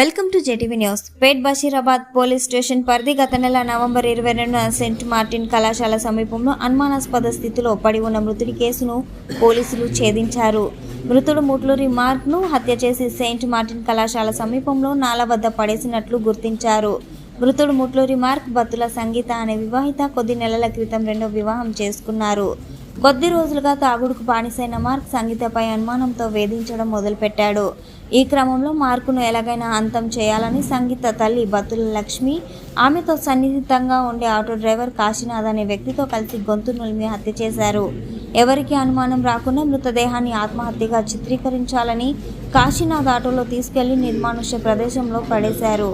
Welcome to JTV news. Pet Basheerabad police station పరిధి గత నెల నవంబర్ ఇరవై రెండున సెంట్ మార్టిన్ కళాశాల సమీపంలో అనుమానాస్పద స్థితిలో పడి ఉన్న మృతుడి కేసును పోలీసులు ఛేదించారు. మృతుడు ముట్లూరి మార్క్ను హత్య చేసి సెయింట్ మార్టిన్ కళాశాల సమీపంలో నాల వద్ద పడేసినట్లు గుర్తించారు. మృతుడు ముట్లూరి మార్క్ బత్తుల సంగీత అనే వివాహిత కొద్ది నెలల క్రితం రెండో వివాహం చేసుకున్నారు. కొద్ది రోజులుగా తాగుడుకు బానిసైన మార్క్ సంగీతపై అనుమానంతో వేధించడం మొదలుపెట్టాడు. ఈ క్రమంలో మార్కును ఎలాగైనా అంతం చేయాలని సంగీత తల్లి బత్తుల లక్ష్మి ఆమెతో సన్నిహితంగా ఉండే ఆటో డ్రైవర్ కాశీనాథ్ అనే వ్యక్తితో కలిసి గొంతు నులిమి హత్య చేశారు. ఎవరికి అనుమానం రాకుండా మృతదేహాన్ని ఆత్మహత్యగా చిత్రీకరించాలని కాశీనాథ్ ఆటోలో తీసుకెళ్ళి నిర్మానుష్య ప్రదేశంలో పడేశారు.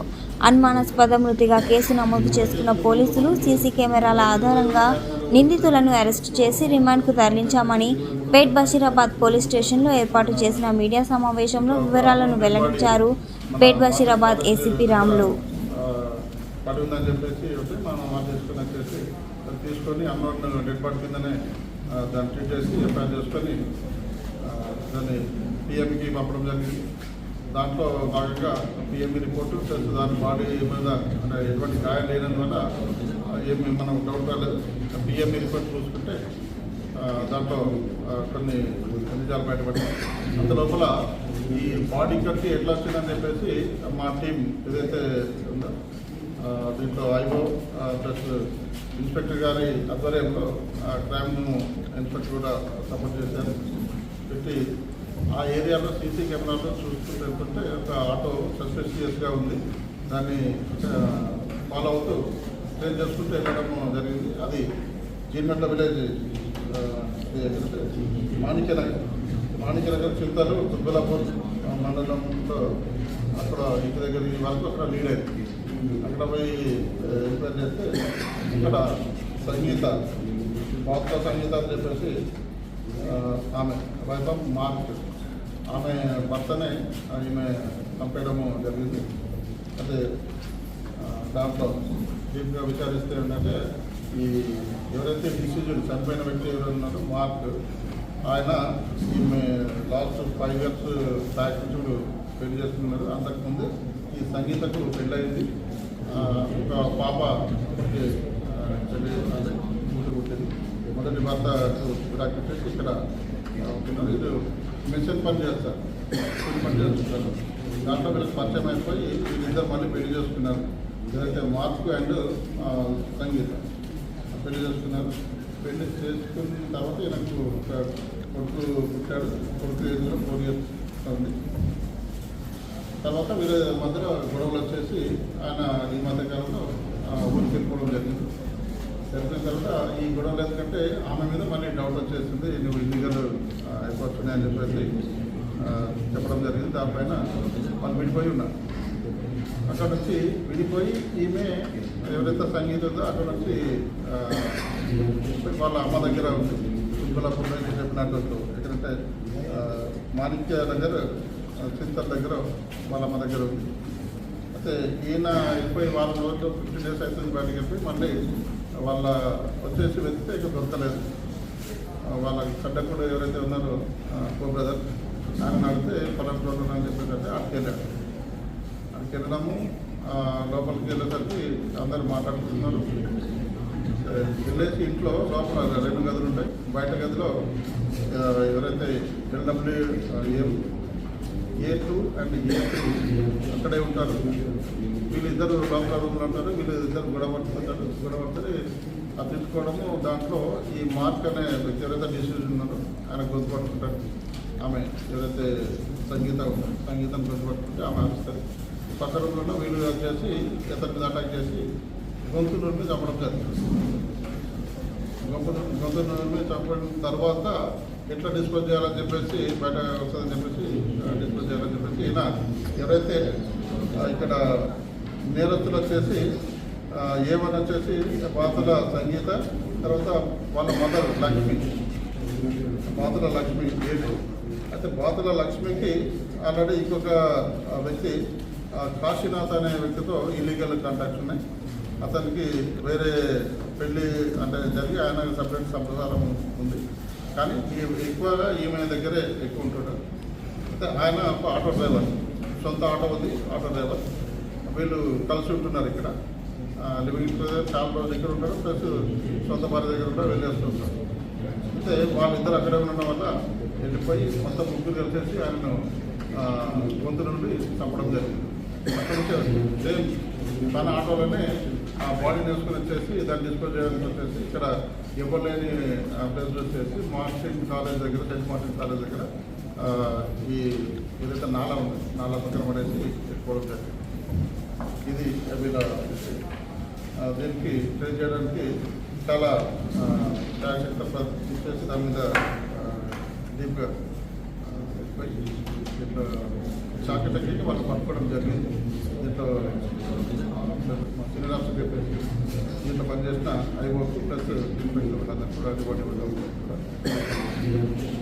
అనుమానాస్పద మృతిగా కేసు నమోదు చేసుకున్న పోలీసులు సీసీ కెమెరాల ఆధారంగా నిందితులను అరెస్టు చేసి రిమాండ్కు తరలించామని పేట్ బషీరాబాద్ పోలీస్ స్టేషన్లో ఏర్పాటు చేసిన మీడియా సమావేశంలో వివరాలను వెల్లడించారు పేట్ బషీరాబాద్ ఏసీపీ రాములు. తీసుకొని అమౌంట్ డెడ్ కిందనే దాన్ని ట్రీట్ చేసి ఎఫ్ఐఆర్ చేసుకొని దాన్ని పిఎంకి పంపడం జరిగింది. దాంట్లో భాగంగా పిఎంఈ రిపోర్టు ప్లస్ దాని బాడీ మీద అంటే ఎటువంటి గాయం లేనందువల్ల ఆ, ఏమి మనం డౌట్ రాలేదు. పిఎంఈ రిపోర్ట్ చూసుకుంటే దాంట్లో కొన్ని ఖనిజాలు బయటపడ్డాయి. అంత లోపల ఈ బాడీ కట్టి ఎట్లా వచ్చిందని చెప్పేసి మా టీం ఏదైతే ఉందో దీంట్లో ఐఓ ప్లస్ ఇన్స్పెక్టర్ గారి ఆధ్వర్యంలో ఆ క్రైమ్ ఇన్స్పెక్టర్ కూడా సపోర్ట్ చేశారు. పెట్టి ఆ ఏరియాలో సీసీ కెమెరాలో చూస్తూ వెళ్తుంటే ఒక ఆటో సస్పెషియస్గా ఉంది. దాన్ని ఫాలో అవుతూ ట్రైన్ చేసుకుంటూ వెళ్ళడం జరిగింది. అది జీన్మెట్ల విలేజ్ మాణిక్యనగర్ మాణిక్యనగర్ చింతలు దుబ్బలాపూర్ మండలంలో అక్కడ ఇంటి దగ్గర వరకు అక్కడ లీడ్ అయింది. అక్కడ పోయి ఎంక్వైరీ చేస్తే ఇక్కడ సంగీత పాత్ర సంగీత అని చెప్పేసి ఆమె వైభవ్ మార్క్ ఆమె భర్తనే ఈమె చంపేయడము జరిగింది. అదే దాంట్లో డీప్గా విచారిస్తే ఏంటంటే ఈ ఎవరైతే డిసిజన్ చనిపోయిన వ్యక్తి ఎవరున్నారో మార్క్ ఆయన ఈమె లాస్ట్ ఫైవ్ ఇయర్స్ బ్యాక్ నుంచి పెళ్ళి చేసుకున్నారు అంతకుముందు ఈ సంగీతకు పెళ్ళయింది. ఒక పాప ఒకటి, అదే పుట్టింది. మొదటి భర్త ఇక్కడ ఉంటున్నారు ఇది మిషన్ పని చేస్తారు పని చేస్తుంటారు దాంట్లో వీళ్ళకి పరిచయం అయిపోయి వీళ్ళిద్దరు మళ్ళీ పెళ్ళి చేసుకున్నారు. ఏదైతే మార్పు అండ్ సంగీత. పెళ్ళి చేసుకున్నారు. పెళ్ళి చేసుకున్న తర్వాత ఈయనకు ఒక కొడుకు పుట్టాడు. కొడుకు ఏజ్లో ఫోర్ ఇయర్స్ ఉంది. తర్వాత వీళ్ళ మధ్యలో గొడవలు వచ్చేసి ఆయన ఈ మధ్యకాలంలో ఊరికి వెళ్ళిపోవడం జరిగింది. జరిగిన తర్వాత ఈ గొడవలు ఎందుకంటే ఆమె మీద మళ్ళీ డౌట్ వచ్చేసింది నువ్వు ఇల్లీగల్ అయిపోతున్నాయని చెప్పేసి చెప్పడం జరిగింది. దానిపైన వాళ్ళు విడిపోయి ఉన్నారు. అక్కడ నుంచి విడిపోయి ఈమె ఎవరైతే సంగీత ఉందో అక్కడ నుంచి వాళ్ళ అమ్మ దగ్గర ఉంది సింబలపూర్ దగ్గర చెప్పినట్టు ఎక్కడంటే మాణిక్య దగ్గర చింతల దగ్గర వాళ్ళ అమ్మ దగ్గర ఉంది. అయితే ఈయన వెళ్ళిపోయి వారం రోజులు ఫిఫ్టీ డేస్ అవుతుంది బయటకు చెప్పి మళ్ళీ వాళ్ళ వచ్చేసి వెతికితే ఇక దొరకలేదు. ఆ, వాళ్ళ ఎవరైతే ఉన్నారో కో బ్రదర్ ఆయన అడిగితే పలానా రోడ్డు అని చెప్పేటట్టు అక్కడికి వెళ్ళాడు అక్కడికి వెళ్ళడము లోపలికి వెళ్ళేసరికి అందరు మాట్లాడుతున్నారు వెళ్ళేసి ఇంట్లో లోపల రెండు గదులు ఉంటాయి. బయట గదిలో ఎవరైతే ఎల్డబ్ల్యూ ఏం A two and A three అక్కడే ఉంటారు. వీళ్ళిద్దరు లోపల రూమ్లో ఉంటారు వీళ్ళు ఇద్దరు గొడవ పడుతుంటారు. గొడవ పడుతుంది అది తీసుకోవడము దాంట్లో ఈ మార్క్ అనే వ్యక్తి ఎవరైతే డిసిజన్ ఉన్నారో ఆయన గుర్తుపట్టుకుంటారు. ఆమె ఎవరైతే సంగీత సంగీతం గుర్తుపట్టుకుంటే ఆమె ఆపిస్తారు పక్క రూమ్లో వీళ్ళు వచ్చేసి ఇతని మీద అటాక్ చేసి గొంతు నుండి చంపడం జరిగింది. గొంతు గొంతు నుండి చంపడం తర్వాత ఎట్లా డిస్పోజ్ చేయాలని చెప్పేసి బయట వస్తుందని చెప్పేసి డిస్పోజ్ చేయాలని చెప్పేసి ఈయన ఎవరైతే ఇక్కడ నేరస్తులు వచ్చేసి ఏమని వచ్చేసి బాతుల సంగీత తర్వాత వాళ్ళ మదర్ లక్ష్మి బాతుల లక్ష్మి ఏడు అయితే బాతుల లక్ష్మికి ఆల్రెడీ ఇంకొక వ్యక్తి కాశీనాథ్ అనే వ్యక్తితో ఇల్లీగల్ కాంటాక్ట్స్ ఉన్నాయి. అతనికి వేరే పెళ్ళి అంటే జరిగి ఆయన సపరేట్ సంప్రదాయం ఉంది. కానీ ఎక్కువగా ఈమె దగ్గరే ఎక్కువ ఉంటాడు అయితే ఆయన ఆటో డ్రైవర్ సొంత ఆటో ఉంది ఆటో డ్రైవర్. వీళ్ళు కలిసి ఉంటున్నారు ఇక్కడ. లివింగ్ చాలా రోజులు దగ్గర ఉంటారు ప్లస్ సొంత భార్య దగ్గర కూడా వెళ్ళేస్తుంటారు అయితే వాళ్ళిద్దరు అక్కడే ఉండడం వల్ల వెళ్ళిపోయి మొత్తం ముగ్గురు కలిసేసి ఆయనను గొంతు నుండి చంపడం జరిగింది. అక్కడ నుంచి సేమ్ తన ఆటోలోనే ఆ బాడీని వేసుకొని వచ్చేసి దాన్ని డిస్పోజ్ చేయడానికి వచ్చేసి ఇక్కడ ఇవ్వలేని ప్లేస్ వచ్చేసి మార్టిన్ కాలేజ్ దగ్గర సెంట్ మార్టిన్ కాలేజ్ దగ్గర ఈ ఏదైతే నాలా ఉంది నాలా పక్కన పడేసి పెట్టుకోవడం జరిగింది ఇది వీళ్ళ దీనికి ట్రైన్ చేయడానికి చాలా జాగ్రత్త చేసి దాని మీద డీప్గా దీంట్లో షాక్ టెక్నిక్ వాళ్ళు పట్టుకోవడం జరిగింది దీంట్లో శ్రీనివాస్ చెప్పేసి దీంట్లో పనిచేసిన ఐఓకి ప్లస్ ఇన్స్పెక్టర్ అందరూ కూడా డిపార్ట్మెంట్ కూడా